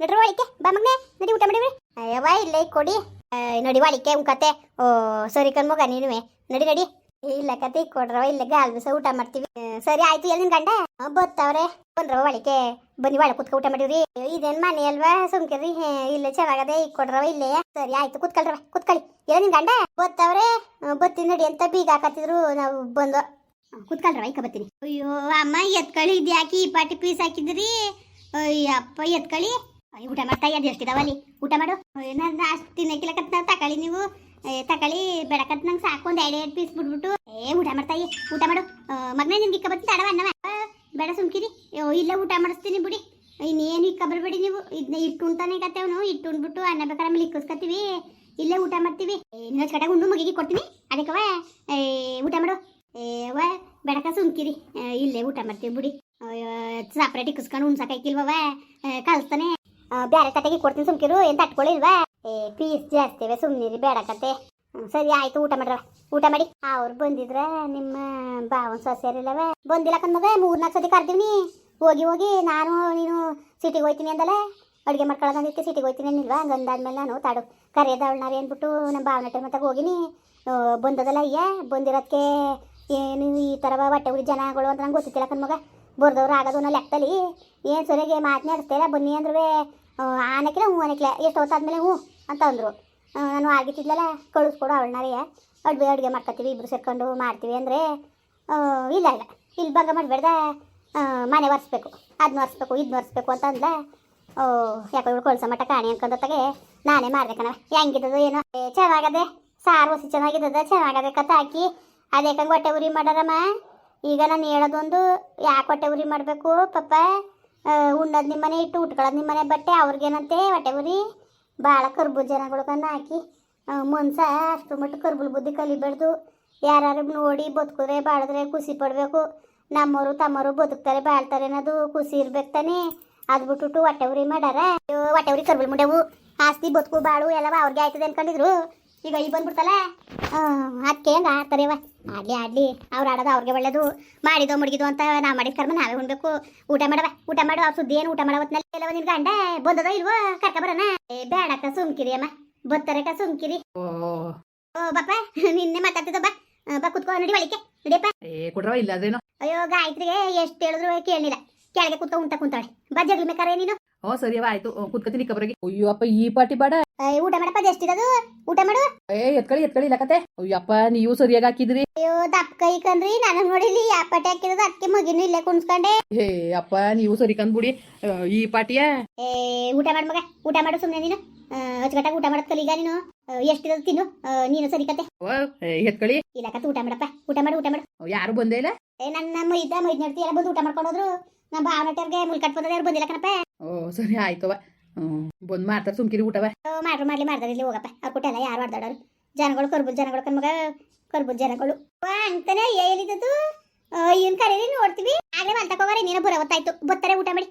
ನಡ್ರಿ ಒಳಿಕೆ ಬಾ ಮಗ್ನೆ ನಡಿ ಊಟ ಮಾಡಿವ್ರಿ. ಅಯ್ಯವ ಇಲ್ಲೇ ಕೊಡಿ. ನೋಡಿ ಒಳಿಕೆ ಕತೆ. ಓ ಸರಿ ಕಣ್ಮಗ ನೀನುವೆ. ನಡಿ ನಡಿ. ಇಲ್ಲ ಕತೆ ಕೊಡ್ರವ ಇಲ್ಲ ಗಾಲ್ ಬಿಸ ಊಟ ಮಾಡ್ತೀವಿ. ಸರಿ ಆಯ್ತು ಎಲ್ಲಿನ ಗಂಡ? ಬತ್ತವ್ರೆ. ಬಂದ್ರವ ಒಳಿಕೆ ಬನ್ನಿ ಒಳಗೆ ಕುತ್ಕ ಊಟ ಮಾಡಿವ್ರಿ. ಇದೇನ್ ಮನೆ ಅಲ್ವಾ? ಸುಮ್ಕಿರಿ ಇಲ್ಲ ಚೆನ್ನಾಗದೆ ಈಗ ಕೊಡ್ರವ ಇಲ್ಲೇ. ಸರಿ ಆಯ್ತು ಕುತ್ಕೊಳ್ರವ ಕುತ್ಕೊಳ್ಳಿ ಎಲ್ಲ ನಿನ್ ಗಂಡ? ಬತ್ತವ್ರೆ. ಬತ್ತಿ ನಡಿ ಅಂತ ಬೀಗ ಹಾಕತ್ತಿದ್ರು. ನಾವು ಬಂದು ಕುತ್ಕೊಳ್ರವ ಈಗ ಬತ್ತೀನಿ. ಅಯ್ಯೋ ಅಮ್ಮ ಎತ್ಕಳಿ ಇದ್ಯಾಕಿ ಈ ಪಾಟಿ ಪೀಸ್ ಹಾಕಿದ್ರಿ? ಅಯ್ಯಪ್ಪ ಎತ್ಕೊಳ್ಳಿ ಅಯ್ಯೋ, ಊಟ ಮಾಡ್ತಾ ಅದು ಎಷ್ಟಿದಾವಲ್ಲಿ ಊಟ ಮಾಡು. ನಾನು ಅಷ್ಟು ತಿನ್ನಕ್ಕಿಲ್ಲಕತ್ ನೀವು. ಏ ತಕೊಳ್ಳಿ ಬೆಳಕತ್ ನಂಗೆ ಸಾಕು ಒಂದು ಎರಡು ಎರಡು ಪೀಸ್ ಬಿಟ್ಬಿಟ್ಟು. ಏ, ಊಟ ಮಾಡ್ತಾಯಿ ಊಟ ಮಾಡು. ಮಗನೇ ನಿಮ್ಗೆ ಇಕ್ಕ ಬರ್ತೀನಿ ತಡವ ಅನ್ನವ ಬೇಡ ಸುಮ್ಕಿರಿ. ಇಲ್ಲ, ಊಟ ಮಾಡಿಸ್ತೀನಿ ಬಿಡಿ. ಇನ್ನೇನು ಇಕ್ಕ ಬರಬೇಡಿ ನೀವು. ಇದನ್ನ ಇಟ್ಟು ಉಣ್ತಾನೆ ಕತ್ತೇವನು ಇಟ್ಟು ಉಣ್ಬಿಟ್ಟು ಅನ್ನ ಬೇಕಾದ್ರೆ ಆಮೇಲೆ ಇಕ್ಕಿಸ್ಕೊತೀವಿ ಇಲ್ಲೇ ಊಟ ಮಾಡ್ತೀವಿ. ಇನ್ನೊಂದು ಕಡೆ ಉಂಡು ಮಗಿಗೆ ಕೊಡ್ತೀನಿ. ಅದಕ್ಕವ ಊಟ ಮಾಡು. ಏ ಬೆಡಕ ಸುಮ್ಕಿರಿ. ಇಲ್ಲೇ ಊಟ ಮಾಡ್ತೀವಿ ಬಿಡಿ. ಸಪ್ರೇಟ್ ಇಕ್ಕಿಸ್ಕೊಂಡು ಉಣ್ಸಕ್ಕಾಯ್ಕಿಲ್ವವ ಕಲಿಸ್ತಾನೆ ಬೇರೆ ಕತೆಗೆ ಕೊಡ್ತೀನಿ ಸುಮ್ಕಿರು ಏನು ಅಟ್ಕೊಳ್ಳಿಲ್ವಾ ಏ ಪೀಸ್ ಜಾಸ್ತಿ ಇವೆ ಸುಮ್ಮನಿರಿ ಬೇಡ ಕತೆ. ಸರಿ, ಆಯ್ತು, ಊಟ ಮಾಡ್ರ ಊಟ ಮಾಡಿ. ಅವ್ರು ಬಂದಿದ್ರ ನಿಮ್ಮ ಬಾವನ್ ಸೊಸೆಯರಿಲ್ಲವ? ಬಂದಿಲ್ಲ ಕನ್ನದ ಮೂರ್ನಾಲ್ಕು ಸತಿ ಕರ್ದೀವಿ ಹೋಗಿ ಹೋಗಿ, ನಾನು, ನೀನು ಸಿಟಿಗೆ ಹೋಯ್ತೀನಿ ಅಂದಲ್ಲ? ಅಡುಗೆ ಮಾಡ್ಕೊಳ್ಳೋದಕ್ಕೆ ಸಿಟಿಗೆ ಹೋಯ್ತೀನಿ ಅನ್ನಿಲ್ವಾ ಹಂಗಂದಾದ್ಮೇಲೆ ನಾನು ತಾಡು. ಕರೆಯದವಳನಾರಿ ಅಂದ್ಬಿಟ್ಟು ನಮ್ಮ ಭಾವನಟೆ ಮತ್ತೆ ಹೋಗಿನಿ ಬಂದದಲ್ಲ ಅಯ್ಯ? ಬಂದಿರೋದಕ್ಕೆ ಏನು ಈ ಥರ ಬಟ್ಟೆ ಉಡಿ ಜನಗಳು ಅಂತ ನಂಗೆ ಗೊತ್ತಿತ್ತಿಲ್ಲ ಕಣ್ಮಗ ಬರ್ದವ್ರು ಆಗೋದು ಅನ್ನೋ ಲೆಕ್ಕದಲ್ಲಿ. ಏನು ಸರಿಯಾಗಿ ಮಾತನಾಡಿಸ್ತಾಯಿಲ್ಲ ಬನ್ನಿ ಅಂದ್ರೆ ಆನಕ್ಕಿಲ್ಲ ಹ್ಞೂ ಅನಕ್ಕಿಲ್ಲ ಎಷ್ಟು ಹೊತ್ತಾದ್ಮೇಲೆ ಹ್ಞೂ ಅಂತ ಅಂದರು. ನಾನು ಆಗಿತ್ತಿದ್ಲಲ್ಲ, ಕಳಿಸ್ಕೊಡು ಅವಳನಾರಿಯ ಅಡುಗೆ ಅಡುಗೆ ಮಾಡ್ಕೊತೀವಿ ಇಬ್ಬರು ಸೇರ್ಕೊಂಡು ಮಾಡ್ತೀವಿ ಅಂದರೆ ಇಲ್ಲ ಇಲ್ಲ. ಇಲ್ಲಿ ಭಾಗ ಮಾಡಬೇಡ್ದ ಮನೆ ಒರೆಸ್ಬೇಕು. ಅದನ್ನ ಒರೆಸ್ಬೇಕು ಇದನ್ನ ಒರೆಸ್ಬೇಕು ಅಂತ ಅಂದ್ಲ. ಓ, ಯಾಕೋ ಇವಳು ಕಳ್ಸೋ ಮಟ್ಟ ಕಾಣಿ ಅನ್ಕೊಂಡತ್ತಾಗೆ ನಾನೇ ಮಾಡ್ದೆ ಕಣವ ಹೆಂಗಿದ್ದದು ಏನು. ಚೆನ್ನಾಗದೆ. ಸಾರು ಹೊಸಿ ಚೆನ್ನಾಗಿದ್ದದ, ಚೆನ್ನಾಗದೆ ಕತ್ತ ಹಾಕಿ. ಅದೇ ಹೊಟ್ಟೆ ಉರಿ ಮಾಡಾರಮ್ಮ. ಈಗ ನಾನು ಹೇಳೋದೊಂದು, ಯಾಕೆ ಹೊಟ್ಟೆ ಉರಿ ಮಾಡಬೇಕು, ಪಪ್ಪ? ಉಣ್ಣೋದು ನಿಮ್ಮನೆ ಇಟ್ಟು ಉಟ್ಕೊಳ್ಳೋದು ನಿಮ್ಮನೆ ಬಟ್ಟೆ, ಅವ್ರಿಗೇನಂತೆ ಹೊಟ್ಟೆ ಉರಿ ಭಾಳ ಕರ್ಬು ಜನಗಳ್ಗನ್ನ ಹಾಕಿ ಮನ್ಸ ಅಷ್ಟು ಮಟ್ಟ ಕರ್ಬುಲ್ ಬುದ್ಧಿ ಕಲಿಬಾರ್ದು ಯಾರು ನೋಡಿ ಬದುಕಿದ್ರೆ, ಬಾಳಿದ್ರೆ ಖುಷಿ ಪಡಬೇಕು. ನಮ್ಮವರು ತಮ್ಮವರು ಬದುಕ್ತಾರೆ, ಬಾಳ್ತಾರೆ ಅನ್ನೋದು ಖುಷಿ ಇರ್ಬೇಕು ತಾನೇ. ಅದು ಬಿಟ್ಬಿಟ್ಟು ಹೊಟ್ಟೆ ಉರಿ ಮಾಡ್ಯಾರ ಹೊಟ್ಟೆ ಉರಿ ಕರ್ಬುಲ್ ಮುಂಡೆವು ಆಸ್ತಿ ಬದುಕು ಬಾಳು ಎಲ್ಲವ ಅವ್ರಿಗೆ ಆಯ್ತದೆ ಅನ್ಕೊಂಡಿದ್ರು. ಈಗ ಈಗ ಬಂದ್ಬಿಡ್ತಲ್ಲ? ಅದಕ್ಕೆ ಹಂಗೆ ಆಡ್ತಾರೆವ ಆಡ್ಲಿ ಆಡ್ಲಿ ಅವ್ರು ಆಡೋದು ಅವ್ರಿಗೆ ಒಳ್ಳೇದು. ಮಾಡಿದೋ ಮುಡುಗಿದೋ ಅಂತ ನಾ ಮಾಡಿದ ಕರ್ಮ ನಾವೇ ಉಣ್ಬೇಕು ಊಟ ಮಾಡವ ಊಟ ಮಾಡು ಅವ್ರ ಸುದ್ದಿ ಏನು ಊಟ ಮಾಡವತ್ನಲ್ಲಿ ಎಲ್ಲವ ನಿನ್ ಗಂಡ? ಬಂದದೋ ಇಲ್ವೋ? ಕರ್ಕ ಬರೋಣ. ಬೇಡಕ್ಕ ಸುಮ್ಕಿರಿ ಅಮ್ಮ. ಬತ್ತರಕ ಸುಮ್ಕಿರಿ. ಓ. ಬಾಪ ನಿನ್ನೆ ಮಾತಾಡ್ತಿದ್ದ ಬಾ. ಬಾ ಕುತ್ಕೋ ನಡಿ ಒಳಿಕೆ. ನಡಿಯಪ್ಪ ಏ ಕೊಡ್ರವ ಇಲ್ಲ ಅದೇನೋ? ಅಯ್ಯೋ ಗಾಯತ್ರಿಗೆ ಎಷ್ಟು ಹೇಳಿದ್ರು ಕೇಳಲಿಲ್ಲ. ಕೆಳಗೆ ಕುತ್ಕೊ ಉಂಟ ಕುಂತಾಳೆ. ಬಾ ಜಗ್ಲಿ ಬೇಕಾರೆ ನೀನು. ಓ ಸರಿ ಅವ ಆಯ್ತು. ಕುತ್ಕತೀನಿ ಕಬ್ರಿಗೆ ಅಯ್ಯೋ ಅಪ್ಪ ಈ ಪಾಟಿ ಬೇಡ. ಊಟ ಮಾಡಪ್ಪ ಎಷ್ಟಿರೋದು ಊಟ ಮಾಡು. ಏ ಎತ್ಕಳಿ ಎತ್ಕಳಿ ಇಲ್ಲಕತೆ ಅಯ್ಯಪ್ಪ ನೀವು ಸರಿಯಾಗಿ ಹಾಕಿದ್ರಿ. ಅಯ್ಯೋ ದಪ್ಪ ಕೈ ಕಂದ್ರಿ ನಾನು ನೋಡಿಲಿ ಯಾವ ಪಾಟಿ ಹಾಕಿರೋದು ಅದಕ್ಕೆ ಮಗಿನೂ ಇಲ್ಲೇ ಕುಣ್ಸ್ಕೊಂಡೆ. ಏ ಅಪ್ಪ ನೀವು ಸರಿ ಕಂದ್ಬಿಡಿ ಈ ಪಾಟಿಯ? ಏ ಊಟ ಮಾಡು ಮಗ. ಊಟ ಮಾಡು ಸುಮ್ಮನೆ ನೀನು. ಅಚ್ಚುಕಟ್ಟಾಗಿ ಊಟ ಮಾಡೋದ್ ಕಲೀಗ ನೀನು. ಎಷ್ಟಿರೋದು ತಿನ್ನು. ನೀನು ಸರಿ ಕತೆ. ಎತ್ಕಳಿ ಇಲ್ಲ ಕತೆ ಊಟ ಮಾಡಪ್ಪ. ಊಟ ಮಾಡು ಊಟ ಮಾಡು. ಯಾರು ಬಂದೇ ಇಲ್ಲ? ಏ ನನ್ನ ಮೈದ ಮೈದ್ ನಡ್ತಿ ಎಲ್ಲ ಬಂದು ಊಟ ಮಾಡ್ಕೊಂಡು ಹೋದ್ರು. ನಮ್ಮ ಭಾವನಟರ್ಗೆ ಮುಲ್ಕಟ್ ಬಂದದ ಯಾರು ಬಂದಿಲ್ಲ ಕಣಪ್ಪ. ಓ ಸರಿ ಆಯ್ತವ ಬಂದ್ ಮಾಡ್ತಾರೆ ಸುಮ್ಕಿರಿ ಊಟವ ಓ, ಮಾಡ್ರು ಮಾಡ್ಲಿ ಮಾಡ್ದಾರ ಇಲ್ಲಿ ಹೋಗಪ್ಪ. ಅವ್ರ ಕೊಟ್ಟೆಲ್ಲ ಯಾರು ಆಡ್ದಾಡೋರು ಜನಗಳು ಕರ್ಬುಲ್ ಜನಗಳು ಕಣ್ಮಗ ಕರ್ಬುಲ್ ಜನಗಳು. ಅಂತಾನೆ ಏನಿದದು ಏನ್ ಕರೀರಿ ನೋಡ್ತೀವಿ? ಆಗ್ಲೇ ಮಲ್ತಕೋವಾರೆ ನೀನು ಬುರ ಹೊತ್ತಾಯ್ತು. ಬತ್ತಾರೆ ಊಟ ಮಾಡಿ.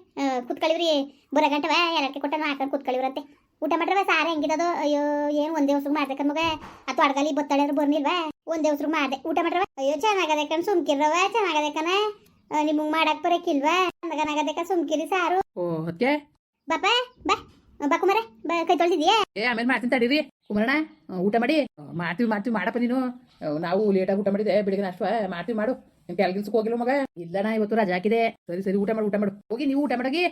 ಕುತ್ಕಳಿವ್ರಿ ಕುತ್ಕೊಳ್ಳಿವ್ರಿ ಗಂಟೆ ಗಂಟವ ಎರಡಕ್ಕೆ ಕೊಟ್ಟ ಹಾಕೊಂಡು ಕುತ್ಕೊಳ್ಳಿವ್ರಂತೆ ಊಟ ಮಾಡ್ರವ ಸಾರ ಹೆಂಗಿದದು? ಅಯ್ಯೋ ಏನು ಒಂದೇ ಹೊಸ್ರು ಮಾಡ್ದೆ ಕಣ್ಮಗ? ಅಥವಾ ಅಡ್ಗಲಿ ಬತ್ತಾಳೆ ಬರ್ನಿಲ್ವಾ ಒಂದೇ ಹೊಸ್ರು ಮಾಡ್ದೆ. ಊಟ ಮಾಡ್ರವ ಅಯ್ಯೋ ಚೆನ್ನಾಗದೆ ಕಣ್ ಸುಮ್ಕಿರವ ಚೆನ್ನಾಗದೆ ಕಣ. ನಿಮಗೆ ಮಾಡಕ್ ಬರಕಿಲ್ವಾ? ಚೆನ್ನಾಗದೆ ಕಣ್ ಸುಮ್ಕಿರಿ ಸಾರು. ಓ ಅದಕ್ಕೆ ಬಾಪ ಬಾ. ಬಾ ಕುಮಾರ ಬಾ ಕೈ ತೊಳೆದಿದ್ಯಾ ಏ ಆಮೇಲೆ ಮಾಡ್ತೀನಿ ತಡೀರಿ ಕುಮಾರಣ್ಣ ಊಟ ಮಾಡಿ. ಮಾಡ್ತೀವಿ ಮಾಡ್ತೀವಿ ಮಾಡಪ್ಪ ನೀನು. ನಾವು ಲೇಟಾಗಿ ಊಟ ಮಾಡಿದೆ ಬೆಳಿಗ್ಗೆ ನಾಷ್ಟ ಮಾಡ್ತೀವಿ ಮಾಡು. ನೀನು ಕೆಲ್ಗಿಲ್ಸಕ್ಕೆ ಹೋಗಿಲ್ಲ ಮಗ. ಇಲ್ಲಣ್ಣ ಇವತ್ತು ರಜಾ ಹಾಕಿದೆ. ಸರಿ ಸರಿ ಊಟ ಮಾಡಿ ಊಟ ಮಾಡು. ಹೋಗಿ ನೀವು ಊಟ ಮಾಡಗಿ.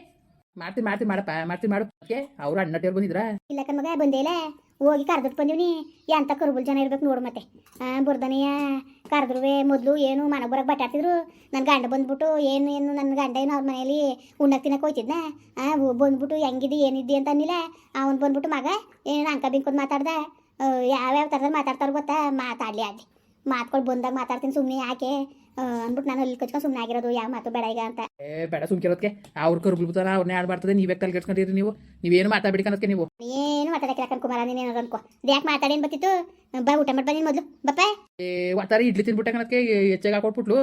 ಮಾಡ್ತೀನಿ ಮಾಡ್ತೀನಿ ಮಾಡಪ್ಪ ಮಾಡ್ತೀನಿ ಮಾಡು. ಅವ್ರ ಟೇರ್ ಬಂದಿದ್ರ. ಇಲ್ಲ ಕಣ್ಮಗ ಬಂದೇ ಇಲ್ಲ. ಹೋಗಿ ಕರೆದಿಟ್ಟು ಬಂದೀವಿ ಎಂತ ಕರುಬಲ್ ಜನ ಇರ್ಬೇಕು ನೋಡು ಮತ್ತೆ. ಬುರ್ದನೆಯ ಕರೆದ್ರುವೆ, ಮೊದಲು ಏನು ಮನೆ ಬರಕ್ಕೆ ಬಟ್ಟಾಡ್ತಿದ್ರು ನನ್ನ ಗಂಡ ಬಂದ್ಬಿಟ್ಟು, ಏನು ಏನು ನನ್ನ ಗಂಡ ಏನು ಅವ್ರ ಮನೆಯಲ್ಲಿ ಉಣ್ಣಕ್ಕೆ ತಿನ್ನಕ್ಕೆ ಹೋಯ್ತಿದ್ನ? ಬಂದ್ಬಿಟ್ಟು ಹೆಂಗಿದ್ದು ಏನಿದ್ದಿ ಅಂತ ಅನ್ನಿಲ್ಲ. ಅವ್ನು ಬಂದ್ಬಿಟ್ಟು ಮಗ ಏನು ಅಂಕ ಬಿಂಕೊಂಡು ಮಾತಾಡ್ದೆ. ಯಾವ್ಯಾವ ಥರದಲ್ಲಿ ಮಾತಾಡ್ತಾರೆ ಗೊತ್ತಾ? ಮಾತಾಡಲಿ ಆಡ್ಲಿ ಮಾತ್ಗಳು ಬಂದಾಗ ಮಾತಾಡ್ತೀನಿ ಸುಮ್ಮನೆ ಯಾಕೆ? ಅಂದ್ಬಿಟ್ಟು ನಾನು ಅಲ್ಲಿ ಕಚ್ಕೊಂಡು ಸುಮ್ಮನೆ ಆಗಿರೋದು ಯಾವ ಮಾತು ಬೇಡ ಈಗ ಅಂತ. ಏ ಬೇಡ ಸುಮ್ಕಿರೋದಕ್ಕೆ ಅವ್ರು ಕರ್ಬಿಡ್ತಾರ ಅವ್ರನ್ನೇ ಆಡ್ ಮಾಡ್ತದೆ ನೀವೇ ತಲೆ ಕೆಡ್ಸ್ಕೊಂಡಿರಿ ನೀವು. ನೀವೇನು ಮಾತಾಡ್ಬಿಡಿ ಕನಸ್ಕೆ ನೀವು. ಏನು ಮಾತಾಡಕ್ಕೆ ಕಣ್ ಕುಮಾರ ಏನಾದ್ರು ಅನ್ಕೋ. ಯಾಕೆ ಮಾತಾಡೇನು ಬತ್ತಿತ್ತು ಬಾ ಊಟ ಮಾಡಿ ಬನ್ನಿ ಮೊದಲು. ಬಪ್ಪ. ಏ ಒತ್ತಾರಿ ಇಡ್ಲಿ ತಿನ್ಬಿಟ್ಟೆ ಕನಸ್ಕೆ ಹೆಚ್ಚಾಗಿ ಹಾಕೊಟ್ಬಿಟ್ಲು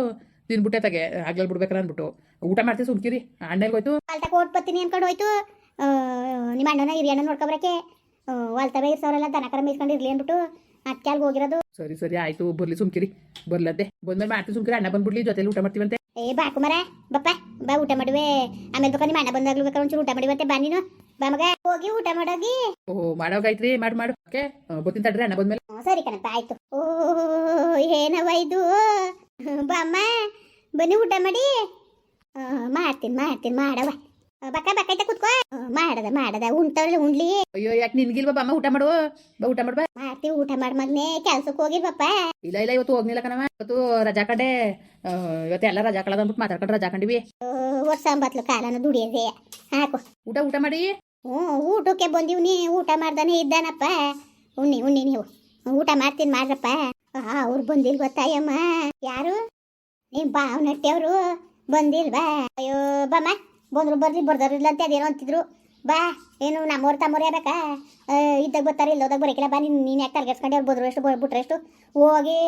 ತಿನ್ಬಿಟ್ಟೆ ತಗೆ ಆಗ್ಲಲ್ಲಿ ಬಿಡ್ಬೇಕಲ್ಲ ಅಂದ್ಬಿಟ್ಟು. ಊಟ ಮಾಡ್ತೀವಿ ಸುಮ್ಕಿರಿ ಅಣ್ಣಲ್ಲಿ ಹೋಯ್ತು. ಅಲ್ತ ಕೋಟ್ ಬತ್ತೀನಿ ಅನ್ಕೊಂಡು ಹೋಯ್ತು. ನಿಮ್ಮ ಅಣ್ಣನ ಹಿರಿಯಣ್ಣ ನೋಡ್ಕೊಬರಕ್ಕೆ. ಹೊಲ್ತವೇ ಇರ್ಸವ್ರೆಲ್ಲ ದನಕರ ಮೇಯ್ಸ್ಕೊಂಡು ಇರ್ಲಿ ಅಂದ್ಬಿಟ್ಟು. ಅದಕ್ಕೆ ಅಲ್ಲಿಗೆ ಹೋಗಿರೋದು? ಸರಿ ಸರಿ ಆಯ್ತು ಬರ್ಲಿ ಸುಮ್ಕಿರಿ. ಬರ್ಲದ್ದೆ ಬಂದ್ಮೇಲೆ ಮಾಡ್ತೀವಿ ಸುಮ್ಕಿರಿ ಅಣ್ಣ ಬಂದ್ಬಿಡ್ಲಿ ಜೊತೆಲಿ ಊಟ ಮಾಡ್ತೀವಂತೆ. ಏ ಬಾ ಕುಮಾರ ಬಪ್ಪ ಬಾ ಊಟ ಮಾಡುವೆ. ಆಮೇಲೆ ಬೇಕಾ ನಿಮ್ಮ ಅಣ್ಣ ಬಂದಾಗ್ಲೂ ಬೇಕಾದ್ರೆ ಒಂಚೂರು ಊಟ ಮಾಡಿವಂತೆ ಬಾ ನೀನು. ಬಾ ಮಗ ಹೋಗಿ ಊಟ ಮಾಡೋಗಿ. ಓ ಮಾಡೋಗಾಯ್ತ್ರಿ ಮಾಡಿ ಮಾಡು. ಓಕೆ? ಬರ್ತೀನಿ ತಡ್ರಿ ಅಣ್ಣ ಬಂದ್ಮೇಲೆ. ಹ್ಞೂ, ಸರಿ ಕಣಪ್ಪ ಆಯ್ತು. ಓ ಏನವ ಇದು ಬಾಮ್ಮ ಬನ್ನಿ ಊಟ ಮಾಡಿ. ಮಾಡ್ತೀನಿ ಮಾಡ್ತೀನಿ ಮಾಡವ ಆ, ಬಕ್ಕ ಬಕ್ಕೈತೆ ಕುತ್ಕೋ. ಮಾಡದ ಮಾಡದ ಉಣ್ತಾವಲ್ಲ ಉಣ್ಲಿ. ಅಯ್ಯೋ ಯಾಕೆ ನಿನ್ಗಿಲ್ವಾ ಬಾಮ್ಮ ಊಟ ಮಾಡು ಬಾ ಊಟ ಮಾಡ್ಬಾ ಮಾಡ್ತೀವಿ ಊಟ ಮಾಡಿ ಮಗ್ನೆ ಕೆಲ್ಸಕ್ಕೆ ಹೋಗಿರ್ಬಪ್ಪ ಇಲ್ಲ ಇಲ್ಲ ಇವತ್ತು ಹೋಗ್ನಿಲ್ಲ ಕಣವ ಇವತ್ತು ರಜಾ ಕಂಡೆ ಇವತ್ತು ಎಲ್ಲ ರಜಾ ಕಳದ ಅಂದ್ಬಿಟ್ಟು ಮಾತಾಡ್ಕೊಂಡು ರಜಾ ಕಂಡಿವಿ. ವರ್ಷ ಕಾಲನ ದುಡಿಯದೆ. ಹಾಕು. ಊಟ ಊಟ ಮಾಡಿ? ಹ್ಞೂ ಊಟಕ್ಕೆ ಬಂದಿವ್ ನೀ ಊಟ ಮಾಡ್ದಾನೆ ಇದ್ದಾನಪ್ಪ. ಉಣ್ಣಿ ಉಣ್ಣಿ ನೀವು. ಊಟ ಮಾಡ್ತೀನಿ ಮಾಡ್ರಪ್ಪ. ಅವ್ರು ಬಂದಿಲ್ ಗೊತ್ತಾಯಮ್ಮ ಯಾರು? ನಿಮ್ಮ ಬಾವ್ ನಟ್ಟಿಯವರು ಬಂದಿಲ್ವಾ? ಅಯ್ಯೋ ಬಮ್ಮ. ಬಂದ್ರು, ಬರ್ಲಿ ಬರ್ದಾರಿಲ್ಲ ಅಂತ ಅದೇನೋ ಅಂತಿದ್ರು. ಬಾ, ಏನು ನಮ್ಮವ್ರ ತಮ್ಮವ್ರು ಯಾಬೇಕಾ ಇದ್ದಾಗ ಬರ್ತಾರೆ, ಇಲ್ಲೋದಾಗ ಬರೋಕಿಲ್ಲ ಬಾ, ನೀನು ನೀನು ಯಾಕೆ ತಲೆಗೆಡ್ಸ್ಕೊಂಡು ಅವ್ರು ಬದ್ರು ಎಷ್ಟು ಬಿಟ್ರೆ ಎಷ್ಟು? ಹೋಗಿ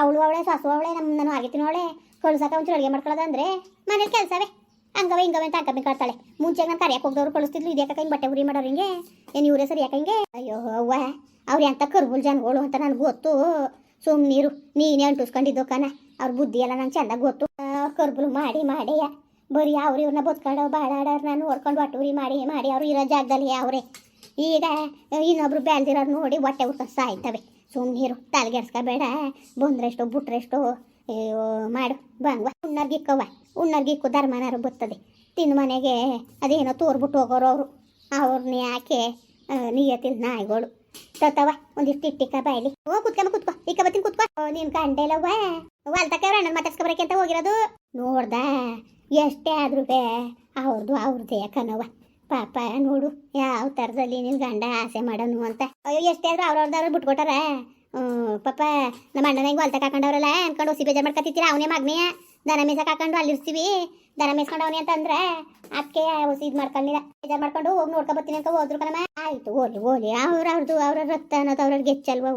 ಅವಳು ಅವಳೆ, ಸಾಸು ಅವಳೆ ನಮ್ಮ ನಾನು ಆಗಿರ್ತೀನಿ ಅವಳೆ ಕಳ್ಸಕ್ಕೆ ಒಂಚೂರು ಅಡುಗೆ ಮಾಡ್ಕೊಳ್ಳೋದು ಅಂದರೆ ಮನೇಲಿ ಕೆಲಸವೇ. ಹಂಗವೆ, ಹಿಂಗವೆ ಅಂತ ಅಕ್ಕಮ್ಮಿ ಕಾಡ್ತಾಳೆ ಮುಂಚೆ ನಾನು ಕರಿಯಕ್ಕೆ ಹೋಗ್ದವ್ರು ಕಳಿಸ್ತಿದ್ಲು, ಇದ್ಯಾಕ ಹಿಂಗೆ ಬಟ್ಟೆ ಉರಿ ಮಾಡೋರು ಹಿಂಗೆ? ಏನು ಇವರೇ ಸರಿ ಯಾಕೆ ಹಿಂಗೆ? ಅಯ್ಯೋ, ಅವ್ವ, ಅವ್ರು ಎಂತ ಕರ್ಬುಲ್ ಜನಗಳು ಅಂತ ನನಗೆ ಗೊತ್ತು. ಸುಮ್ಮನೀರು ನೀನೇ ಅಂಟಿಸ್ಕೊಂಡಿದ್ದು ಕಣ ಅವ್ರ ಬುದ್ಧಿ ಎಲ್ಲ ನಂಗೆ ಚೆಂದಾಗ ಗೊತ್ತು. ಕರ್ಬುಲ್ ಮಾಡಿ ಮಾಡಿ ಬರೀ ಅವ್ರು ಇವ್ರನ್ನ ಬಾಡಾಡೋರು ನಾನು ಹೊಡ್ಕೊಂಡು ಹೊಟ್ಟೆ ಉರಿ ಮಾಡಿ ಮಾಡಿ ಅವ್ರು ಇರೋ ಜಾಗದಲ್ಲಿ ಅವರೇ. ಈಗ ಇನ್ನೊಬ್ರು ಬೆಳ್ದಿರೋರು ನೋಡಿ ಹೊಟ್ಟೆ ಉರ್ಕ ಸಾಯ್ತವೆ ಸುಮ್ಮನೀರು ತಲೆಗೆಡ್ಸ್ಕೋಬೇಡ ಬಂದ್ರೆಷ್ಟು ಬಿಟ್ರೆಷ್ಟು ಅಯ್ಯೋ ಮಾಡು ಬಂಗ್ವ ಉಣ್ಣರ್ಗಿಕ್ಕವ ಉಣ್ಣರ್ಗಿಕ್ಕು ಧರ್ಮನಾರು ಬರ್ತದೆ ತಿನ್ನ ಮನೆಗೆ ಅದೇನೋ ತೋರ್ಬಿಟ್ಟು ಹೋಗೋರು ಅವರು. ಅವ್ರನ್ನ ಯಾಕೆ ನಿಯತಿಲ್ ನಾಯಿಗಳು. ತತ್ತವ ಒಂದಿಷ್ಟು ಇಟ್ಟಿಕ್ಕ ಬಾಯ್ಲಿ. ಓ ಕುತ್ಕೊಂಬ ಕುತ್ಕೋ. ಇಕ್ಕ ಬತ್ತೀನಿ ಕುತ್ಕೋ. ಓ, ಕಂಡೇಲವ್ವ. ವಾಲ್ತಕ್ಕ ಅಣ್ಣನ ಮಾತಾಡ್ಸ್ಕೊಬರಕ್ಕೆ ಅಂತ ಹೋಗಿರೋದು. ನೋಡ್ದ? ಎಷ್ಟೇ ಆದ್ರೂ ಅವ್ರದ್ದು ಅವ್ರದ್ದೇ ಯಾಕನವ ಪಾಪ, ನೋಡು, ಯಾವ ಥರದಲ್ಲಿ ನಿನ್ನ ಗಂಡ ಆಸೆ ಮಾಡೋನು ಅಂತ. ಅಯ್ಯೋ, ಎಷ್ಟೇ ಆದ್ರೂ ಅವ್ರವ್ರದವ್ರು ಬಿಟ್ಕೊಟ್ಟಾರ? ಪಾಪ, ನಮ್ಮ ಅಣ್ಣನ ಹಿಂಗೆ ಹೊಲ್ತಕ್ಕೆ ಹಾಕೊಂಡವ್ರಲ್ಲ, ಅನ್ಕೊಂಡು ಹೊಸಿ ಬೇಜಾರು ಮಾಡ್ಕೊತಿರ್ತೀರ ಅವನೇ ಮಗ್ನೇ. ದನ ಮೇಸಕ್ಕೆ ಹಾಕೊಂಡು ಅಲ್ಲಿರ್ತೀವಿ ದನ ಮೇಸ್ಕೊಂಡು ಅವನೇ ಅಂತಂದ್ರೆ ಅದಕ್ಕೆ ಹೊಸಿ ಇದು ಮಾಡ್ಕೊಂಡಿಲ್ಲ. ಬೇಜಾರು ಮಾಡ್ಕೊಂಡು ಹೋಗಿ ನೋಡ್ಕೊಬತ್ತೀನಿ ಅಂತ ಹೋದ್ರು ಕಣಮ್ಮ. ಆಯ್ತು ಓಲಿ ಓಲಿ ಅವ್ರ ಅವ್ರದ್ದು ಅವ್ರ ರಕ್ತ ಅನ್ನೋದು ಅವ್ರವ್ರಿಗೆ ಗೆಚ್ಚಲ್ವ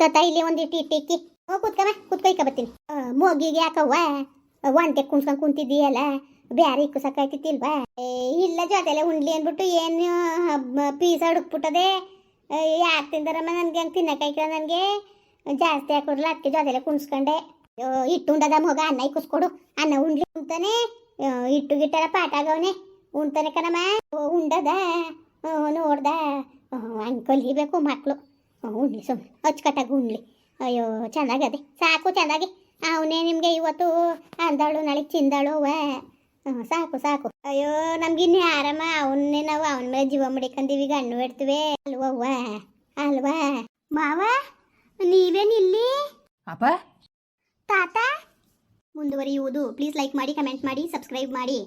ತತ, ಇಲ್ಲಿ ಒಂದಿಟ್ಟು ಇಟ್ಟಿಕ್ಕಿ. ಹೋಗಿ ಕೂತ್ಕಮ್ಮ ಕೂತ್ಕೊಯ್ಕೊಬತ್ತೀನಿ ಮೋಗಿಗೆ ಯಾಕವ್ವ ಒಂಟೆ ಕುಣ್ಸ್ಕೊಂಡು ಕುಂತಿದ್ದೀಯಲ್ಲ, ಬ್ಯಾರಿ ಏ, ಇಲ್ಲ ಜೊತೆಲೆ ಉಂಡ್ಲಿ ಅಂದ್ಬಿಟ್ಟು ಏನು ಪೀಸ್ ಹುಡುಕ್ಬಿಟ್ಟದೆ. ಯಾಕೆ ತಿಂದಾರಮ್ಮ ನನಗೆ, ಹಂಗೆ ತಿನ್ನಕ್ಕಾಯ್ಕಿಲ್ಲ ನನಗೆ? ಜಾಸ್ತಿ ಹಾಕೊಡ್ಲ ಅದಕ್ಕೆ ಜೊತೆಲೆ ಕುಣ್ಸ್ಕೊಂಡೆ. ಹಿಟ್ಟು ಉಂಡದ ಮಗ, ಅನ್ನ ಕುಸ್ಕೊಡು. ಅನ್ನ ಉಂಡ್ಲಿ ಉಂತಾನೆ. ಹಿಟ್ಟು ಗಿಟ್ಟೆಲ್ಲ ಪಾಠ ಆಗವನೆ ಉಣ್ತಾನೆ ಕಣಮ್ಮ ಉಂಡದ? ನೋಡ್ದ? ಹಂಗೆ ಕಲಿಬೇಕು ಮಕ್ಕಳು ಉಂಡ್ಲಿ ಸುಮ್ಮನೆ ಅಚ್ಚುಕಟ್ಟಾಗಿ ಉಣ್ಲಿ ಅಯ್ಯೋ, ಚೆನ್ನಾಗದೆ, ಸಾಕು, ಚೆನ್ನಾಗಿ. ಅವನೇ ನಿಮಗೆ ಇವತ್ತು ಅಂದಾಳು ನಾಳೆ ಚಿಂದಾಳು ಅವ್ವ. ಸಾಕು ಸಾಕು. ಅಯ್ಯೋ ನಮ್ಗಿನ್ನೇ ಆರಾಮ. ಅವನ್ನೇ ನಾವು ಅವನ ಮೇಲೆ ಜೀವ ಮಡಿಕಂದೀವಿ ಗಣ್ಣು ಇಡ್ತೀವಿ. ಅಲ್ವವ್ವ ಅಲ್ವಾ? ಮಾವ ನೀವೇನಿಲ್ಲಿ ಅಪ್ಪ? ತಾತ? ಮುಂದುವರಿಯುವುದು. ಪ್ಲೀಸ್ ಲೈಕ್ ಮಾಡಿ ಕಮೆಂಟ್ ಮಾಡಿ ಸಬ್ಸ್ಕ್ರೈಬ್ ಮಾಡಿ.